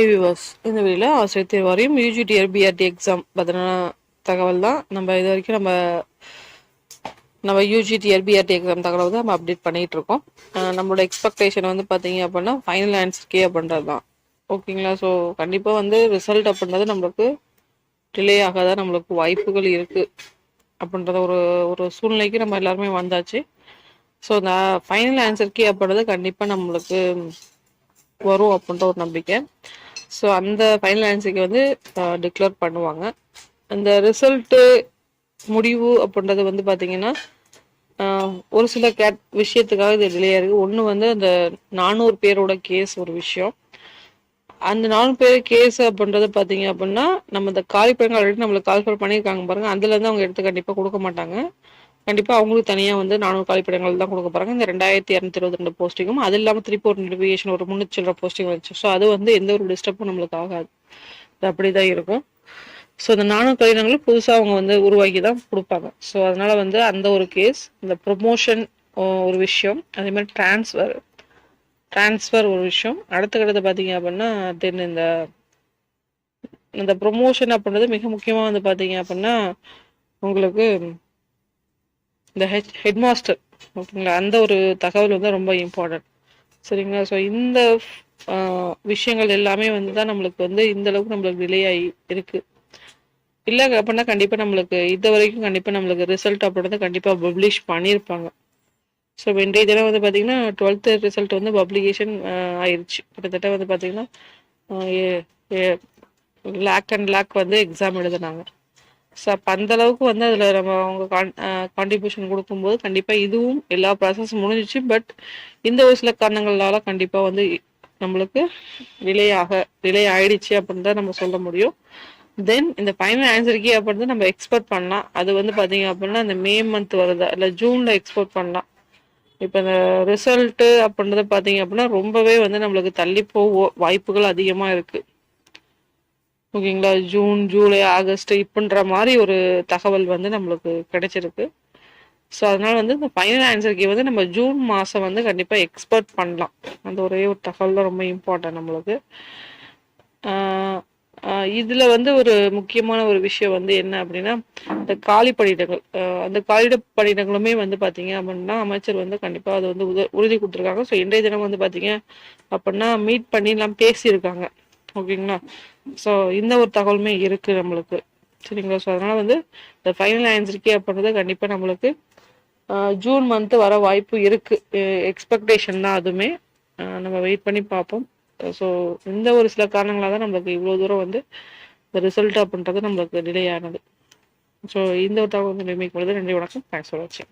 High viewers இந்த வீடியோவில் ஆசிரியர் தேர்வு யூஜிடிஆர் பிஆர்டி எக்ஸாம் பற்றின தகவல் தான். நம்ம இது வரைக்கும் நம்ம நம்ம யூஜிடிஆர் பிஆர்டி எக்ஸாம் தகவல் வந்து நம்ம அப்டேட் பண்ணிகிட்டு இருக்கோம். நம்மளோட எக்ஸ்பெக்டேஷன் வந்து பார்த்தீங்க அப்படின்னா ஃபைனல் ஆன்சர்க்கே அப்படின்றது தான். ஓகேங்களா ஸோ கண்டிப்பாக வந்து ரிசல்ட் அப்படின்றது நம்மளுக்கு டிலே ஆகாத நம்மளுக்கு வாய்ப்புகள் இருக்குது அப்படின்றத ஒரு ஒரு சூழ்நிலைக்கு நம்ம எல்லாருமே வந்தாச்சு. ஸோ இந்த ஃபைனல் ஆன்சர்க்கே அப்படின்றது கண்டிப்பாக நம்மளுக்கு வரும் அப்படின்ற ஒரு நம்பிக்கை. ஸோ அந்த ஃபைனல் ஆன்சருக்கு வந்து டிக்ளேர் பண்ணுவாங்க. அந்த ரிசல்ட்டு முடிவு அப்படின்றது வந்து பார்த்தீங்கன்னா ஒரு சில கேட் விஷயத்துக்காக இது டிலே இருக்குது ஒன்று வந்து அந்த நானூறு பேரோட கேஸ் ஒரு விஷயம். அந்த நானூறு பேர் கேஸ் அப்படின்றது பார்த்தீங்க அப்படின்னா நம்ம இந்த காலி ஆல்ரெடி நம்மளுக்கு கால்ஃபர் பண்ணியிருக்காங்க பாருங்க. அதுலேருந்து அவங்க எடுத்து கண்டிப்பாக கொடுக்க மாட்டாங்க. கண்டிப்பாக அவங்களுக்கு தனியாக வந்து நானூறு காலிப்படங்கள் தான் கொடுக்க போகிறாங்க இந்த ரெண்டாயிரத்தி இரநூத்தி இருபத்தி ரெண்டு போஸ்டிங்கும் அது இல்லாமல் திருப்பி ஒரு நோட்டிஃபிகேஷன் ஒரு முன்னூற்றி சில்லற போஸ்டிங் வந்துச்சு ஸோ அது வந்து எந்த ஒரு டிஸ்டர்பும் நம்மளுக்கு ஆகாது. அது அப்படி தான் இருக்கும். ஸோ இந்த நானூறு கலைஞர்களும் புதுசாக அவங்க வந்து உருவாக்கி தான் கொடுப்பாங்க. ஸோ அதனால் வந்து அந்த ஒரு கேஸ் இந்த ப்ரொமோஷன் ஒரு விஷயம் அதே மாதிரி டிரான்ஸ்ஃபர் டிரான்ஸ்ஃபர் ஒரு விஷயம். அடுத்த கட்டத்தை பார்த்தீங்க அப்படின்னா தென் இந்த இந்த ப்ரொமோஷன் அப்படின்றது மிக முக்கியமாக வந்து பார்த்தீங்க அப்படின்னா உங்களுக்கு இந்த ஹெட் ஹெட் மாஸ்டர் ஓகேங்களா? அந்த ஒரு தகவல் வந்து ரொம்ப இம்பார்ட்டன்ட் சரிங்களா? ஸோ இந்த விஷயங்கள் எல்லாமே வந்து தான் நம்மளுக்கு வந்து இந்த அளவுக்கு நம்மளுக்கு டிலே ஆகி இருக்கு. இல்லை அப்படின்னா கண்டிப்பாக நம்மளுக்கு இது வரைக்கும் கண்டிப்பாக நம்மளுக்கு ரிசல்ட் அப்படின்றத கண்டிப்பாக பப்ளிஷ் பண்ணியிருப்பாங்க ஸோ இன்றைய தினம் வந்து பார்த்தீங்கன்னா டுவெல்த்து ரிசல்ட் வந்து பப்ளிகேஷன் ஆயிடுச்சு கிட்டத்தட்ட வந்து பார்த்தீங்கன்னா லேக் அண்ட் லேக் வந்து எக்ஸாம் எழுதுனாங்க. ஸோ அப்போ அந்த அளவுக்கு வந்து அதில் நம்ம அவங்க கான் கான்ட்ரிபியூஷன் கொடுக்கும்போது கண்டிப்பாக இதுவும் எல்லா ப்ராசஸும் முடிஞ்சிச்சு. பட் இந்த ஒரு சில காரணங்களால கண்டிப்பாக வந்து நம்மளுக்கு டிலே ஆக டிலே ஆயிடுச்சு அப்படின்னு தான் நம்ம சொல்ல முடியும். தென் இந்த ஃபைனல் ஆன்சருக்கு அப்படின்னு நம்ம எக்ஸ்போர்ட் பண்ணலாம். அது வந்து பார்த்தீங்க அப்படின்னா இந்த மே மந்த் வருதா. இல்லை ஜூனில் எக்ஸ்போர்ட் பண்ணலாம். இப்போ இந்த ரிசல்ட்டு அப்படின்றத பார்த்தீங்க அப்படின்னா ரொம்பவே வந்து நம்மளுக்கு தள்ளி போக வாய்ப்புகள் அதிகமாக இருக்குது ஓகேங்களா? ஜூன் ஜூலை ஆகஸ்ட் இப்படின்ற மாதிரி ஒரு தகவல் வந்து நம்மளுக்கு கிடைச்சிருக்கு. ஸோ அதனால வந்து இந்த ஃபைனல் ஆன்சருக்கு வந்து நம்ம ஜூன் மாதம் வந்து கண்டிப்பாக எக்ஸ்பர்ட் பண்ணலாம். அந்த ஒரே ஒரு தகவல் தான் ரொம்ப இம்பார்ட்டன்ட் நம்மளுக்கு. இதில் வந்து ஒரு முக்கியமான ஒரு விஷயம் வந்து என்ன அப்படின்னா இந்த காலி பணியிடங்கள் அந்த காலிட பணியிடங்களுமே வந்து பார்த்தீங்க அப்படின்னா அமைச்சர் வந்து கண்டிப்பாக அது வந்து உறுதி கொடுத்துருக்காங்க. ஸோ இன்றைய தினம் வந்து பார்த்தீங்க அப்படின்னா மீட் பண்ணி எல்லாம் பேசியிருக்காங்க. ஓகேங்களா? ஸோ இந்த ஒரு தகவலுமே இருக்குது நம்மளுக்கு. சரிங்களா? ஸோ அதனால் வந்து இந்த ஃபைனல் ஆன்சருக்கே அப்படின்றது கண்டிப்பாக நம்மளுக்கு ஜூன் மந்த்து வர வாய்ப்பு இருக்குது எக்ஸ்பெக்டேஷன் தான் அதுவுமே. நம்ம வெயிட் பண்ணி பார்ப்போம். ஸோ இந்த ஒரு சில காரணங்களாக தான் நம்மளுக்கு இவ்வளோ தூரம் வந்து இந்த ரிசல்ட் அப்படின்றது நம்மளுக்கு டிலே ஆனது. ஸோ இந்த ஒரு தகவல் மேக் பண்ணுறது நன்றி வணக்கம். தேங்க்ஸ் ஃபார் வாட்சிங்